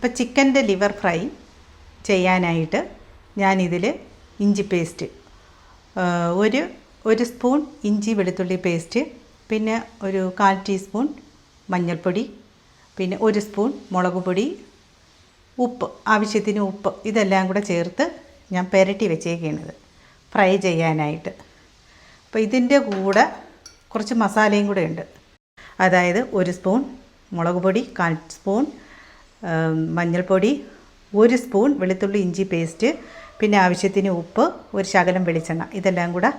അപ്പോൾ ചിക്കന്റെ liver fry ചെയ്യാനായിട്ട് ഞാനിതിൽ ഇഞ്ചി പേസ്റ്റ് ഒരു ഒരു സ്പൂൺ ഇഞ്ചി വെളുത്തുള്ളി പേസ്റ്റ് പിന്നെ ഒരു കാൽ ടീസ്പൂൺ മഞ്ഞൾപ്പൊടി പിന്നെ ഒരു സ്പൂൺ മുളക് പൊടി ഉപ്പ് ആവശ്യത്തിന് ഉപ്പ് ഇതെല്ലാം കൂടെ ചേർത്ത് ഞാൻ പെരട്ടി വെച്ചേക്കുന്നത് ഫ്രൈ ചെയ്യാനായിട്ട്. അപ്പോൾ ഇതിന്റെ കൂടെ കുറച്ച് മസാലയും കൂടെ ഉണ്ട്. അതായത് ഒരു സ്പൂൺ മുളക് പൊടി കാൽ സ്പൂൺ മഞ്ഞൾപ്പൊടി ഒരു സ്പൂൺ വെളുത്തുള്ളി ഇഞ്ചി പേസ്റ്റ് പിന്നെ ആവശ്യത്തിന് ഉപ്പ് ഒരു ശകലം വെളിച്ചെണ്ണ. ഇതെല്ലാം കൂടെ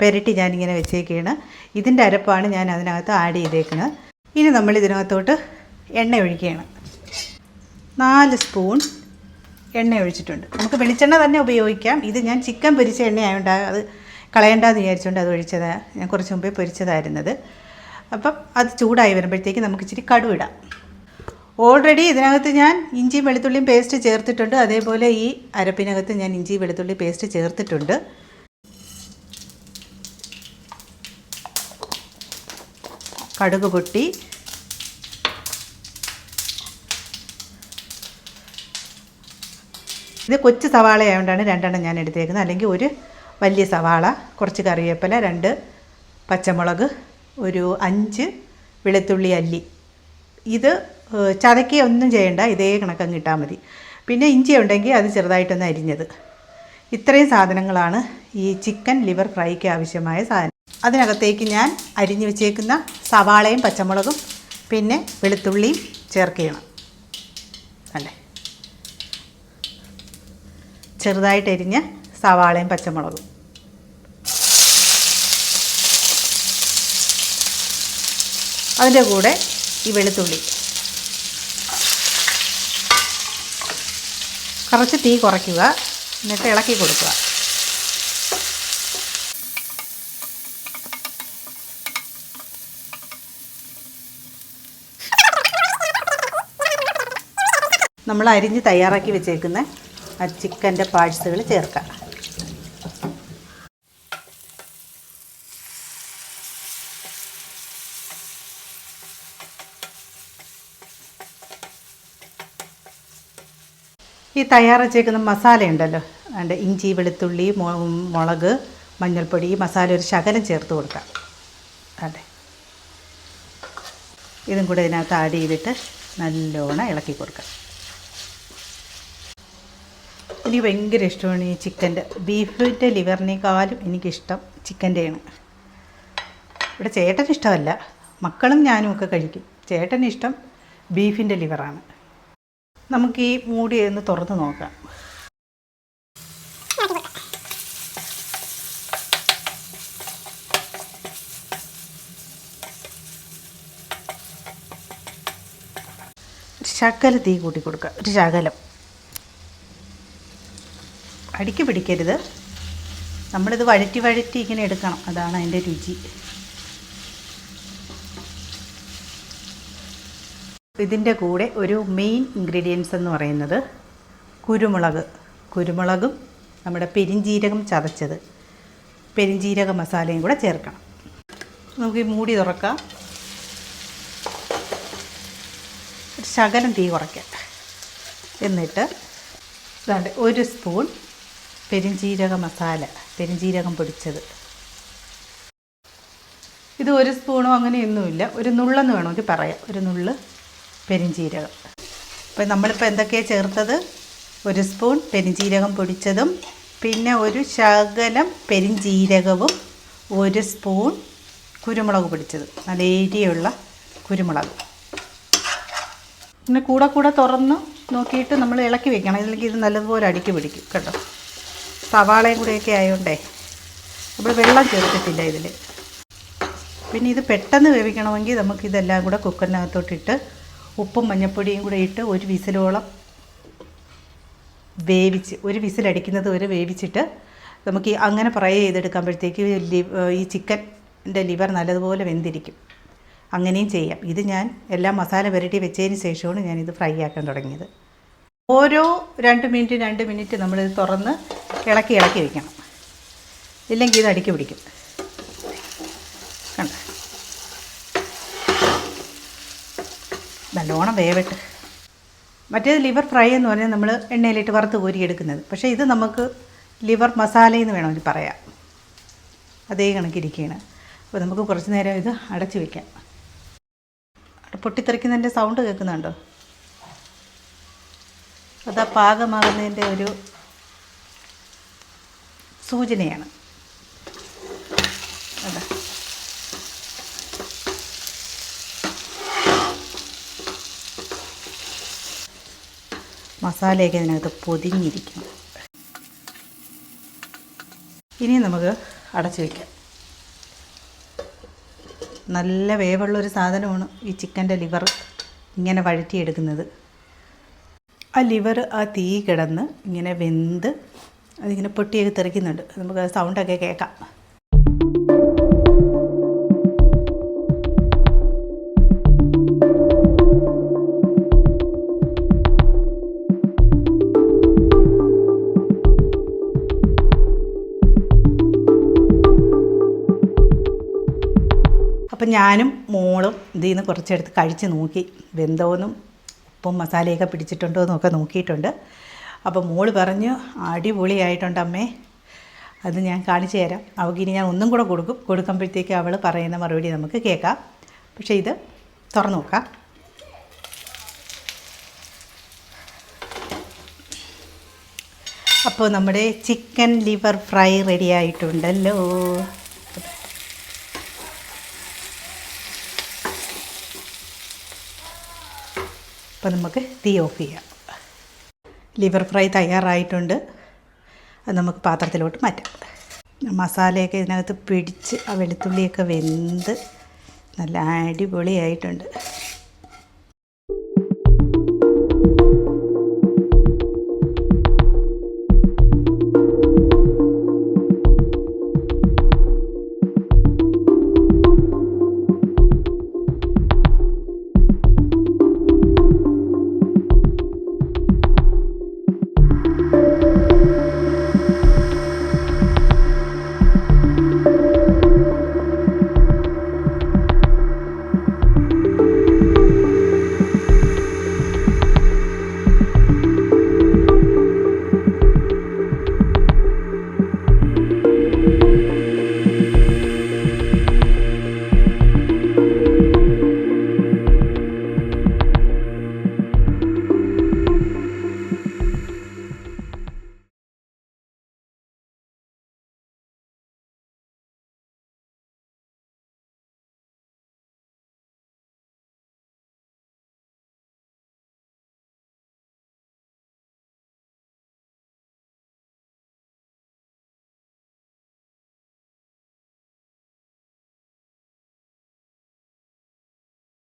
പെരട്ടി ഞാനിങ്ങനെ വെച്ചേക്കാണ്. ഇതിന്റെ അരപ്പാണ് ഞാൻ അതിനകത്ത് ആഡ് ചെയ്തേക്കുന്നത്. ഇനി നമ്മൾ ഇതിനകത്തോട്ട് എണ്ണ ഒഴിക്കുകയാണ്. നാല് സ്പൂൺ എണ്ണ ഒഴിച്ചിട്ടുണ്ട്. നമുക്ക് വെളിച്ചെണ്ണ തന്നെ ഉപയോഗിക്കാം. ഇത് ഞാൻ ചിക്കൻ പൊരിച്ച എണ്ണയായോണ്ട് അത് കളയണ്ടെന്ന് വിചാരിച്ചുകൊണ്ട് അത് ഒഴിച്ചതാണ് ഞാൻ കുറച്ച് മുമ്പേ പൊരിച്ചതായിരുന്നത്. അപ്പം അത് ചൂടായി വരുമ്പോഴത്തേക്ക് നമുക്ക് ഇച്ചിരി കടുവിടാം ഓൾറെഡി ഇതിനകത്ത് ഞാൻ ഇഞ്ചിയും വെളുത്തുള്ളിയും പേസ്റ്റ് ചേർത്തിട്ടുണ്ട്. അതേപോലെ ഈ അരപ്പിനകത്ത് ഞാൻ ഇഞ്ചി വെളുത്തുള്ളി പേസ്റ്റ് ചേർത്തിട്ടുണ്ട്. കടുക് പൊട്ടി. ഇത് കൊച്ചു സവാള ആയതുകൊണ്ടാണ് രണ്ടെണ്ണം ഞാൻ എടുത്തേക്കുന്നത്. അല്ലെങ്കിൽ ഒരു വലിയ സവാള കുറച്ച് കറിവേപ്പില രണ്ട് പച്ചമുളക് ഒരു അഞ്ച് വെളുത്തുള്ളി അല്ലി. ഇത് ഏഹ്, ചതയ്ക്കുക ഒന്നും ചെയ്യണ്ട ഇതേ കണക്കങ്ങ് ഇട്ടാൽ മതി. പിന്നെ ഇഞ്ചി ഉണ്ടെങ്കിൽ അത് ചെറുതായിട്ടൊന്ന് അരിഞ്ഞത്. ഇത്രയും സാധനങ്ങളാണ് ഈ ചിക്കൻ ലിവർ ഫ്രൈക്ക് ആവശ്യമായ സാധനം അതിനകത്തേക്ക് ഞാൻ അരിഞ്ഞു വെച്ചേക്കുന്ന സവാളയും പച്ചമുളകും പിന്നെ വെളുത്തുള്ളിയും ചേർക്കുകയാണ്. അല്ലേ? ചെറുതായിട്ട് അരിഞ്ഞ സവാളയും പച്ചമുളകും. അതിന്റെ കൂടെ ഈ വെളുത്തുള്ളി. കുറച്ച് തീ കുറയ്ക്കുക. എന്നിട്ട് ഇളക്കി കൊടുക്കുക. നമ്മൾ അരിഞ്ഞ് തയ്യാറാക്കി വെച്ചേക്കുന്ന ആ ചിക്കന്റെ പാഴ്സുകൾ ചേർക്കാം. ഈ തയ്യാറാച്ചേക്കുന്ന മസാല ഉണ്ടല്ലോ. അതിന്റെ ഇഞ്ചി വെളുത്തുള്ളി മുളക് മഞ്ഞൾപ്പൊടി ഈ മസാല ഒരു ശകലം ചേർത്ത് കൊടുക്കാം. അതെ. ഇതും കൂടെ ഇതിനകത്ത് ആഡ് ചെയ്തിട്ട് നല്ലോണം ഇളക്കി കൊടുക്കാം. എനിക്ക് ഭയങ്കര ഇഷ്ടമാണ് ഈ ചിക്കന്റെ. ബീഫിന്റെ ലിവറിനേക്കാളും എനിക്കിഷ്ടം ചിക്കന്റെയാണ്. ഇവിടെ ചേട്ടന് ഇഷ്ടമല്ല മക്കളും ഞാനും ഒക്കെ കഴിക്കും. ചേട്ടന് ഇഷ്ടം ബീഫിന്റെ ലിവറാണ്. നമുക്ക് ഈ മൂടി ഒന്ന് തുറന്ന് നോക്കാം. ശകല തീ കൂട്ടി കൊടുക്കുക. ഒരു ശകലം. അടിക്ക് പിടിക്കരുത്. നമ്മളിത് വഴറ്റി വഴറ്റി ഇങ്ങനെ എടുക്കണം. അതാണ് അതിന്റെ രുചി. ഇതിന്റെ കൂടെ ഒരു മെയിൻ ഇൻഗ്രീഡിയൻസ് എന്ന് പറയുന്നത് കുരുമുളക്. കുരുമുളകും നമ്മുടെ പെരിഞ്ജീരകം ചതച്ചത്. പെരിഞ്ജീരക മസാലയും കൂടെ ചേർക്കണം. നമുക്ക് ഈ മൂടി തുറക്കാം. ഒരു ശകലം തീ കുറയ്ക്കാം. എന്നിട്ട് ഇതാണ്ട് ഒരു സ്പൂൺ പെരിഞ്ജീരക മസാല പെരിഞ്ജീരകം പൊടിച്ചത്. ഇത് ഒരു സ്പൂണോ അങ്ങനെയൊന്നുമില്ല. ഒരു നുള്ളെന്ന് വേണമെങ്കിൽ പറയാം. ഒരു നുള്ള് പെരിഞ്ജീരകം അപ്പോൾ നമ്മളിപ്പോൾ എന്തൊക്കെയാണ് ചേർത്തത്? ഒരു സ്പൂൺ പെരിഞ്ചീരകം പൊടിച്ചതും പിന്നെ ഒരു ശകലം പെരിഞ്ചീരകവും ഒരു സ്പൂൺ കുരുമുളക് പൊടിച്ചത്. നല്ല ഏരിയുള്ള കുരുമുളക്. പിന്നെ കൂടെ കൂടെ തുറന്ന് നോക്കിയിട്ട് നമ്മൾ ഇളക്കി വെക്കണം. അല്ലെങ്കിൽ ഇത് നല്ലതുപോലെ അടുക്കി പിടിക്കും കേട്ടോ. സവാളയും കൂടെയൊക്കെ ആയതുകൊണ്ടേ നമ്മൾ വെള്ളം ചേർത്തിട്ടില്ല ഇതിൽ പിന്നെ ഇത് പെട്ടെന്ന് വേവിക്കണമെങ്കിൽ നമുക്കിതെല്ലാം കൂടെ കുക്കറിനകത്തോട്ടിട്ട് ഉപ്പും മഞ്ഞപ്പൊടിയും കൂടെ ഇട്ട് ഒരു വിസിലോളം വേവിച്ച് ഒരു വിസിലടിക്കുന്നത് വരെ വേവിച്ചിട്ട് നമുക്ക് അങ്ങനെ ഫ്രൈ ചെയ്തെടുക്കുമ്പോഴത്തേക്ക് ഈ ചിക്കന്റെ ലിവർ നല്ലതുപോലെ വെന്തിരിക്കും. അങ്ങനെയും ചെയ്യാം. ഇത് ഞാൻ എല്ലാ മസാല പുരട്ടി വെച്ചതിന് ശേഷമാണ് ഞാനിത് ഫ്രൈ ആക്കാൻ തുടങ്ങിയത്. ഓരോ രണ്ട് മിനിറ്റ് രണ്ട് മിനിറ്റ് നമ്മൾ ഇത് തുറന്ന് ഇളക്കി ഇളക്കി വയ്ക്കണം ഇല്ലെങ്കിൽ ഇത് അടുക്കി പിടിക്കും. കണ്ട? നല്ലോണം വേവട്ടെ. മറ്റേത് ലിവർ ഫ്രൈ എന്ന് പറഞ്ഞാൽ നമ്മൾ എണ്ണയിലിട്ട് വറുത്ത് കോരിയെടുക്കുന്നത്. പക്ഷേ ഇത് നമുക്ക് ലിവർ മസാല എന്ന് വേണമെങ്കിൽ പറയാം. അതേ കണക്കിരിക്കുകയാണ്. അപ്പോൾ നമുക്ക് കുറച്ച് നേരം ഇത് അടച്ചു വയ്ക്കാം പൊട്ടിത്തെറിക്കുന്നതിന്റെ സൗണ്ട് കേൾക്കുന്നുണ്ടോ? അതാ പാകമാകുന്നതിന്റെ ഒരു സൂചനയാണ്. അതാ. മസാലയൊക്കെ ഇതിനകത്ത് പൊതിഞ്ഞിരിക്കും ഇനി നമുക്ക് അടച്ചു വയ്ക്കാം നല്ല വേവുള്ളൊരു സാധനമാണ് ഈ ചിക്കന്റെ ലിവർ ഇങ്ങനെ വഴറ്റിയെടുക്കുന്നത്. ആ ലിവർ ആ തീ കിടന്ന് ഇങ്ങനെ വെന്ത് അതിങ്ങനെ പൊട്ടിയൊക്കെ തെറിക്കുന്നുണ്ട്. നമുക്ക് സൗണ്ടൊക്കെ കേൾക്കാം. അപ്പം ഞാനും മോളും ഇതിൽ നിന്ന് കുറച്ചെടുത്ത് കഴിച്ച് നോക്കി. വെന്തോന്നും ഉപ്പും മസാലയൊക്കെ പിടിച്ചിട്ടുണ്ടോ എന്നൊക്കെ നോക്കിയിട്ടുണ്ട്. അപ്പോൾ മോൾ പറഞ്ഞു അടിപൊളിയായിട്ടുണ്ട് അമ്മേ അത് ഞാൻ കാണിച്ചു തരാം. അവൾക്ക് ഇനി ഞാൻ ഒന്നും കൂടെ കൊടുക്കും. കൊടുക്കുമ്പോഴത്തേക്ക് അവൾ പറയുന്ന മറുപടി നമുക്ക് കേൾക്കാം. പക്ഷേ ഇത് തുറന്നു നോക്കാം. അപ്പോൾ നമ്മുടെ ചിക്കൻ ലിവർ ഫ്രൈ റെഡി ആയിട്ടുണ്ടല്ലോ. അപ്പോൾ നമുക്ക് തീ ഓഫ് ചെയ്യാം. ലിവർ ഫ്രൈ തയ്യാറായിട്ടുണ്ട്. അത് നമുക്ക് പാത്രത്തിലോട്ട് മാറ്റാം. മസാലയൊക്കെ ഇതിനകത്ത് പിടിച്ച് ആ വെളുത്തുള്ളിയൊക്കെ വെന്ത് നല്ല അടിപൊളിയായിട്ടുണ്ട്.